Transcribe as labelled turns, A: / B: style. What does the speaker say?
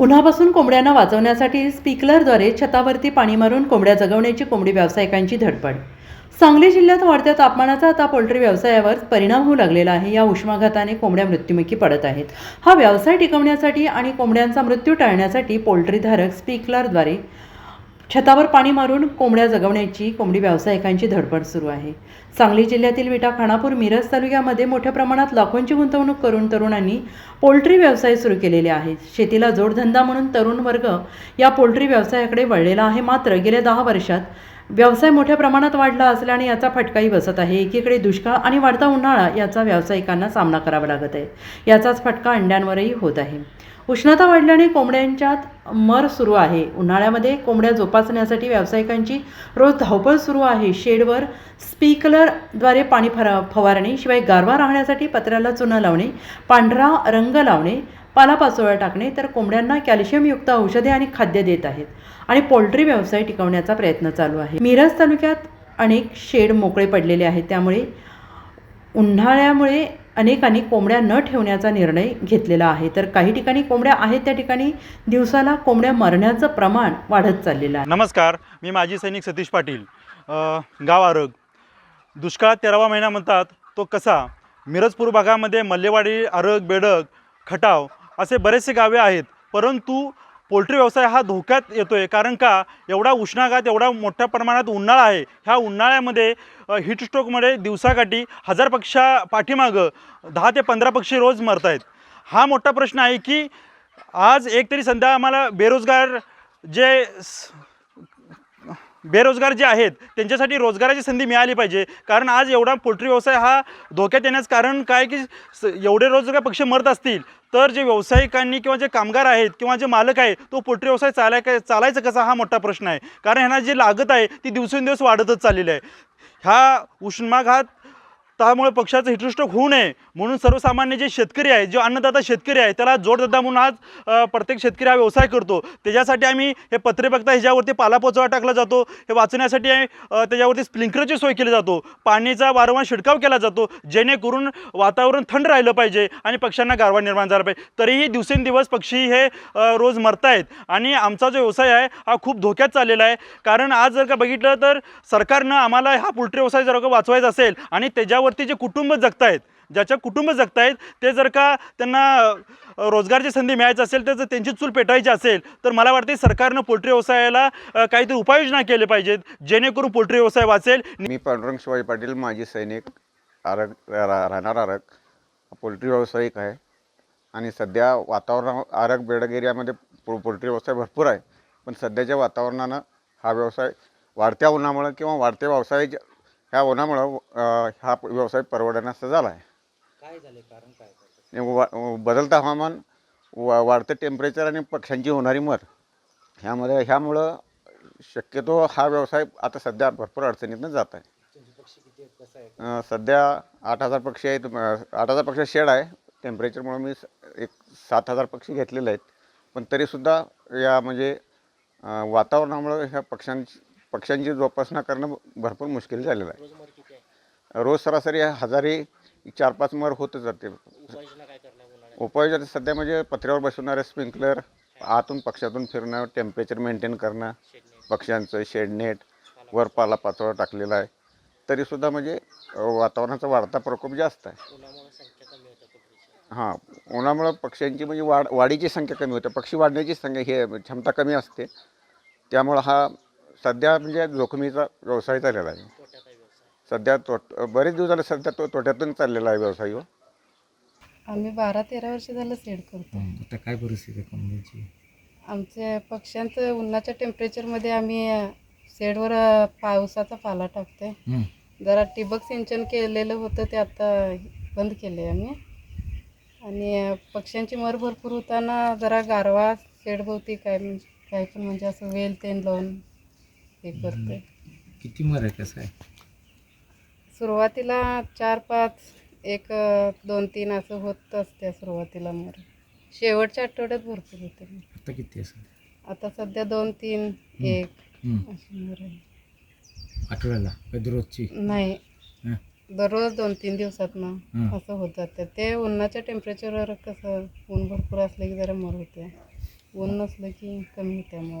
A: उन्हापासून कोंबड्यांना वाचवण्यासाठी स्पिकलरद्वारे छतावरती पाणी मारून कोंबड्या जगवण्याची कोंबडी व्यावसायिकांची धडपड. सांगली जिल्ह्यात वाढत्या तापमानाचा आता पोल्ट्री व्यवसायावर परिणाम होऊ लागलेला आहे. या उष्माघाताने कोंबड्या मृत्युमुखी पडत आहेत. हा व्यवसाय टिकवण्यासाठी आणि कोंबड्यांचा मृत्यू टाळण्यासाठी पोल्ट्रीधारक स्पिकलरद्वारे छतावर पाणी मारून कोंबड्या जगवण्याची कोंबडी व्यावसायिकांची धडपड सुरू आहे. सांगली जिल्ह्यातील विटा खानापूर मिरज तालुक्यामध्ये मोठ्या प्रमाणात लाखोंची गुंतवणूक करून तरुणांनी पोल्ट्री व्यवसाय सुरू केलेले आहेत. शेतीला जोडधंदा म्हणून तरुण वर्ग या पोल्ट्री व्यवसायाकडे वळलेला आहे. मात्र गेल्या दहा वर्षात व्यवसाय मोठ्या प्रमाणात वाढला असल्याने याचा फटकाही बसत आहे. एकीकडे दुष्काळ आणि वाढता उन्हाळा याचा व्यावसायिकांना सामना करावा लागत आहे. याचाच फटका अंड्यांवरही होत आहे. उष्णता वाढल्याने कोंबड्यांच्यात मर सुरू आहे. उन्हाळ्यामध्ये कोंबड्या जोपासण्यासाठी व्यावसायिकांची रोज धावपळ सुरू आहे. शेडवर स्पीकलरद्वारे पाणी फरा फवारणे शिवाय गारवा राहण्यासाठी पत्र्याला चुना लावणे पांढरा रंग लावणे पालापाचोळा टाकणे तर कोंबड्यांना कॅल्शियमयुक्त औषधे आणि खाद्य देत आहेत आणि पोल्ट्री व्यवसाय टिकवण्याचा प्रयत्न चालू आहे. मिरज तालुक्यात अनेक शेड मोकळे पडलेले आहेत. त्यामुळे उन्हाळ्यामुळे अनेकांनी कोंबड्या न ठेवण्याचा निर्णय घेतलेला आहे. तर काही ठिकाणी कोंबड्या आहेत त्या ठिकाणी दिवसाला कोंबड्या मरण्याचं प्रमाण वाढत चाललेलं आहे.
B: नमस्कार मी माजी सैनिक सतीश पाटील. गाव आरग. दुष्काळात तेरावा महिना म्हणतात तो कसा? मिरजपूर भागामध्ये मल्लेवाडी आरग बेडक खटाव असे बरेचसे गावे आहेत परंतु पोल्ट्री व्यवसाय हा धोक्यात येतो आहे कारण का? एवढा उष्णाघात एवढा मोठ्या प्रमाणात उन्हाळा आहे. ह्या उन्हाळ्यामध्ये हिटस्ट्रोकमध्ये दिवसाकाठी हजार पक्षा पाठीमागं दहा ते पंधरा पक्षी रोज मरत आहेत. हा मोठा प्रश्न आहे की आज एक तरी संध्या आम्हाला बेरोजगार जे स- बेरोजगार जे आहेत त्यांच्यासाठी रोजगाराची संधी मिळाली पाहिजे. कारण आज एवढा पोल्ट्री व्यवसाय हा धोक्यात येण्याचं कारण काय की स- एवढे रोजगार पक्षी मरत असतील तर जे व्यावसायिकांनी किंवा जे कामगार आहेत किंवा जे मालक आहे तो पोल्ट्री व्यवसाय चालाय चालायचं कसा हा मोठा प्रश्न आहे. कारण ह्यांना जी लागत आहे ती दिवसेंदिवस वाढतच चाललेली आहे. ह्या उष्माघात त्यामुळे पक्षाचं हिटस्ट्रोक होऊ नये. म्हणून सर्वसामान्य जे शेतकरी आहे जो अन्नदाता शेतकरी आहे त्याला जोडदा म्हणून आज प्रत्येक शेतकरी हा व्यवसाय करतो. त्याच्यासाठी आम्ही हे पत्रे बघता ह्याच्यावरती पालापोचवा टाकला जातो. हे वाचण्यासाठी त्याच्यावरती स्प्लिंकरची सोय केली जातो. पाण्याचा वारंवार शिडकाव केला जातो जेणेकरून वातावरण थंड राहिलं पाहिजे आणि पक्ष्यांना गारवा निर्माण झाला पाहिजे. तरीही दिवसेंदिवस पक्षी हे रोज मरत आहेत आणि आमचा जो व्यवसाय आहे हा खूप धोक्यात चाललेला आहे. कारण आज जर का बघितलं तर सरकारनं आम्हाला हा पोल्ट्री व्यवसाय जर का वाचवायचा असेल आणि त्याच्यावरती जे कुटुंब जगतायत ज्याच्या कुटुंब जगतायत ते जर का त्यांना रोजगारची संधी मिळायची असेल तर जर त्यांची चूल पेटायची असेल तर मला वाटते सरकारनं पोल्ट्री व्यवसायाला काहीतरी उपाययोजना केले पाहिजेत जेणेकरून पोल्ट्री व्यवसाय वाचेल.
C: मी पांडुरंग शिवाजी पाटील माजी सैनिक आरग रा- राहणार आरग पोल्ट्री व्यावसायिक आहे. आणि सध्या वातावरण आरग बेडग एरियामध्ये पो पोल्ट्री व्यवसाय भरपूर आहे. पण सध्याच्या वातावरणानं हा व्यवसाय वाढत्या उन्हामुळं किंवा वाढत्या व्यवसायाच्या ह्या उन्हामुळं हा व्यवसाय परवडण्याचा झाला आहे वा- बदलतं हवामान वा वाढतं टेम्परेचर आणि पक्ष्यांची होणारी मर. ह्यामध्ये ह्यामुळं शक्यतो हा व्यवसाय आता सध्या भरपूर अडचणीतनं जात आहे अं, सध्या आठ हजार पक्षी आहेत आठ हजार पक्षी शेड आहे. टेम्परेचरमुळे मी स- एक सात हजार पक्षी घेतलेले आहेत. पण तरीसुद्धा या म्हणजे अं, वातावरणामुळं ह्या पक्ष्यांची पक्ष्यांची जोपासना करणं भरपूर मुश्किल झालेलं आहे. रोज सरासरी हजारी चार पाच मर होतच जाते. उपाययोजना सध्या म्हणजे पत्र्यावर बसवणारे स्प्रिंकलर आतून पक्षातून फिरणं टेम्परेचर मेंटेन करणं पक्ष्यांचं शेडनेट वर पाला पाचोळा टाकलेला आहे. तरीसुद्धा म्हणजे वातावरणाचा वाढता प्रकोप जास्त आहे. हां उन्हामुळं पक्ष्यांची म्हणजे वाढ वाढीची संख्या कमी होते. पक्षी वाढण्याची संख्या हे क्षमता कमी असते. त्यामुळं हा सध्या म्हणजे जोखमीचा व्यवसाय चाललेला आहे. सध्या तोट बरेच दिवस झाले सध्या तो तोट्यातून चाललेला आहे व्यवसाय ह्यो.
D: आम्ही बारा तेरा वर्ष झालं सेड करतो.
E: आता काय परिस्थिती आहे कोंबडीची
D: आमच्या पक्ष्यांचं उन्हाच्या टेम्परेचरमध्ये आम्ही सेडवर पावसाचा पाला टाकतोय.
E: हं.
D: जरा ठिबक सिंचन केलेलं होतं ते आता बंद केले आम्ही. आणि पक्ष्यांची मर भरपूर होताना जरा गारवा सेडभोवती काय म्हणजे काय पण म्हणजे असं वेल तेन लावून हे करतोय.
E: किती मर आहे कसं आहे?
D: सुरुवातीला चार पाच एक दोन तीन असं होत असते सुरुवातीला मर. शेवटच्या आठवड्यात भरपूर होते.
E: आता किती आहे सध्या?
D: आता सध्या दोन तीन एक. अशी मर आहे.
E: आठवड्याला? का दररोजची
D: नाही.
E: हं.
D: दररोज दोन तीन दिवसात ना
E: हं.
D: असं होत जातं. ते उन्हाच्या टेम्परेचरवर कसं ऊन भरपूर असलं की जरा मर होते. ऊन नसलं की कमी होत्या मर.